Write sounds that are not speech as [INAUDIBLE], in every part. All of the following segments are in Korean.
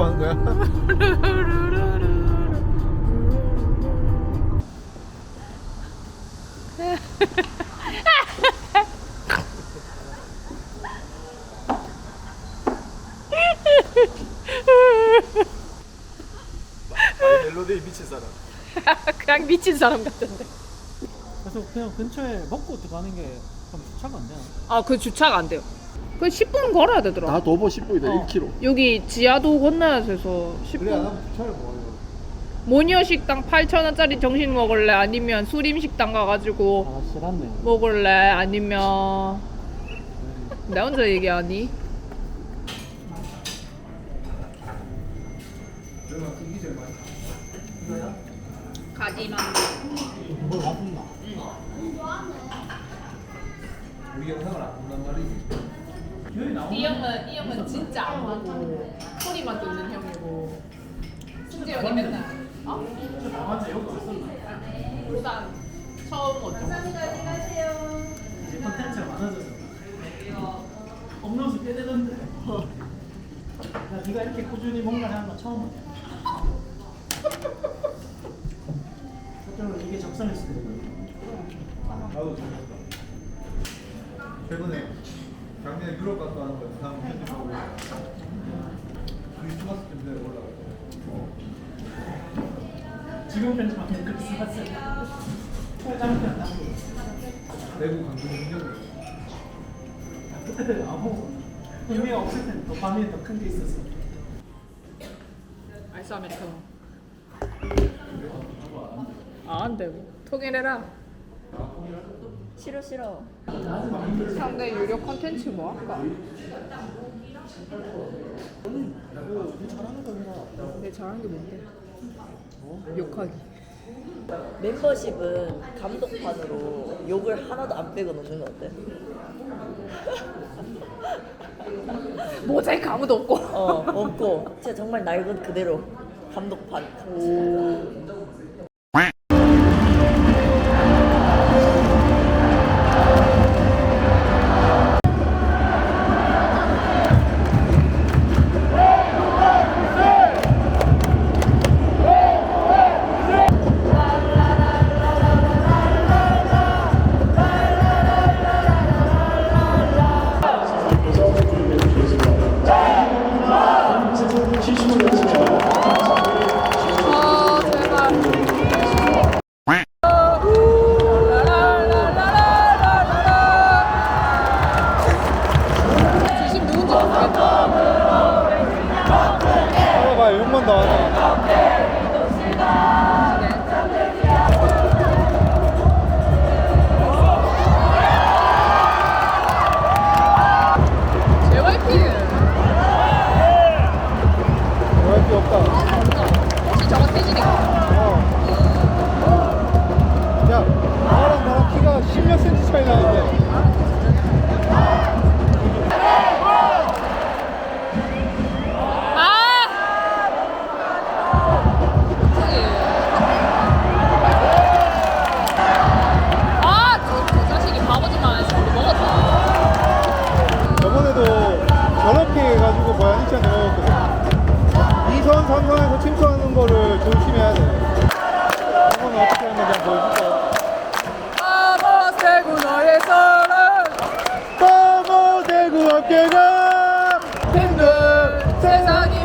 싶어 하는 거야? 멜로디 미친 사람. 그냥 미친 사람 같은데. 그래서 그냥 근처에 먹고 들어가는 게 그럼 주차가 안 되나? 아, 그 주차가 안 돼요. 그 10분 걸어야 되더라. 다 도보 10분이다 어. 1km. 여기 지하도 건너야 돼서 그래 안 10분. 하면 주차를 뭐해요? 모니어 식당 8,000원짜리 정신 먹을래? 아니면 수림 식당 가가지고 아 싫었네. 먹을래? 아니면 나 혼자 얘기하니? 뭘 와준다. 우리 영상을 안 본단 말이지. 이 형은 이 형은 진짜 안 보고 소리만 듣는 형이고 승재 형이 맨날 어? 나한테 여기 왔었나? 부산 처음 오죠. 이제 컨텐츠가 많아져서. 업로드 꽤 되던데. 나 네가 이렇게 꾸준히 뭔가를 하는 거 처음 보냐. 어쩌면 이게 적성일 수도 있고. 나도 재밌다. 최근에 작년에 유럽 갔다 왔는 거 영상 편집하고 크리스마스 때 올라갔어. 지금 편집하면 크리스마스. 짤짤한 편안 나고. 내부 강조 능력을. 그때 아무 의미가 없을 때는 도파민이 더큰 게 있었어. 아이스 아메리카노. 아, 안 되고. 통일해라. 싫어 싫어. 상대 유료 컨텐츠 뭐 할까? 내 잘하는 게 뭔데? 욕하기. 멤버십은 감독판으로 욕을 하나도 안 빼고 넣는 거 어때? [LAUGHS] 모자이크 아무도 없고. 어 없고 진짜 정말 낡은 그대로 감독판. 아, 봐봐 욕만 나와. JYP.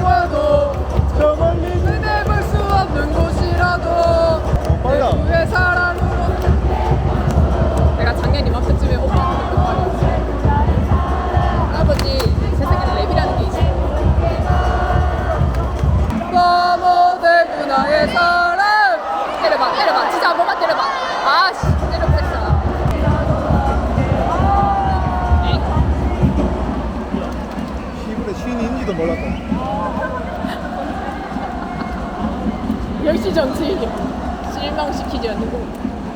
와도 저 멀리 그대 볼수 없는 곳이라도 빨라. 대구의 사랑으로. 내가 작년 이맘때쯤에 오빠한테 했던 말이 있어 할아버지 세상에 랩이라는 게 있어 바보 대구 나의 사랑. 때려봐 때려봐. 진짜 한 번만 때려봐. 아씨 때려버렸잖아. 시골에 시인인지도 몰랐다. 역시 정치인이 실망시키지 않는 거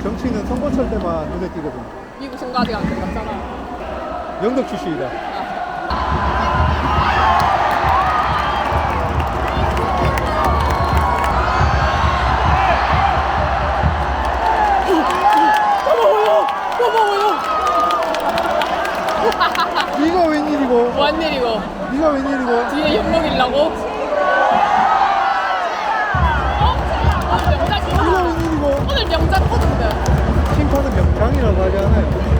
정치인은 선거철 때만 눈에 띄거든. 미국 송가지 안 끝났잖아 영덕 출신이다. 어머머요 어머머요 네가 웬일이고? 뭔 일이고 네가 웬일이고? 뒤에 욕 먹이려고 코드인데 심판은 명장이라고 하지 않아요.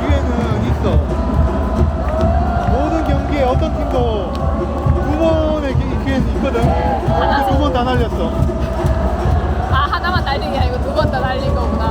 기회는 있어. 모든 경기에 어떤 팀도 두 번의 기- 기회는 있거든. 두 번 다 날렸어. 아 하나만 날린 게 아니고 두 번 다 날린 거구나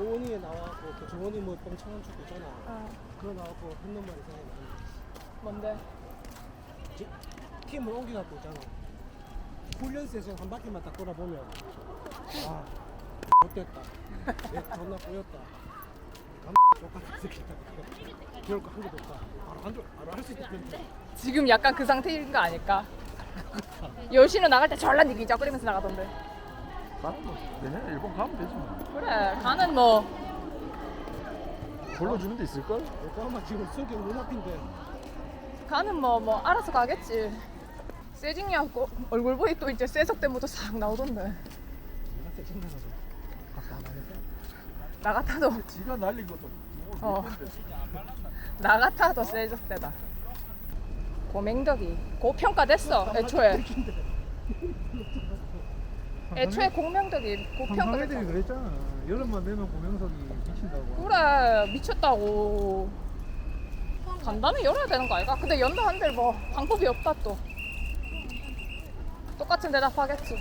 그 조원이에 나와갖고 그 조원이 뭐 뻥청한 축구 있잖아. 그거 나와갖고 했는 말이 생각이 나는데 뭔데? 지- 팀을 옮겨갖고 있잖아. 훈련소에서 한 바퀴만 딱 돌아보면 아 못됐다. 얘 존나 꼬였다. 감 똑같은 새끼다. 배울 거한 개도 없다. 바로 한 줄 바로 할 수 있겠는데. 지금 약간 그 상태인 거 아닐까? 여신은 나갈 때 전란 이기적거리면서 나가던데 나는 뭐 내년에 일본 가면 되지 뭐. 그래 가는 뭐 불러주는 데 있을걸? 요코하마 지금 성격 눈앞인데 가는 뭐 뭐 알아서 가겠지 세징이하고 얼굴 보이 또 이제 쇠석대부터 싹 나오던데 내가 세신나가지고 갔다 안 하겠다. 나 같아도 지가 날린 것도 뭐 어. 나 같아도 쇠석대다 고맹덕이 고평가됐어 애초에 애초에 공명덕이 방송 애들이 그랬잖아. 여름만 되면 고명석이 미친다고. 그래 미쳤다고 간다면 열어야 되는 거 아이가? 근데 연다 한들 뭐 방법이 없다 또 똑같은 대답 하겠지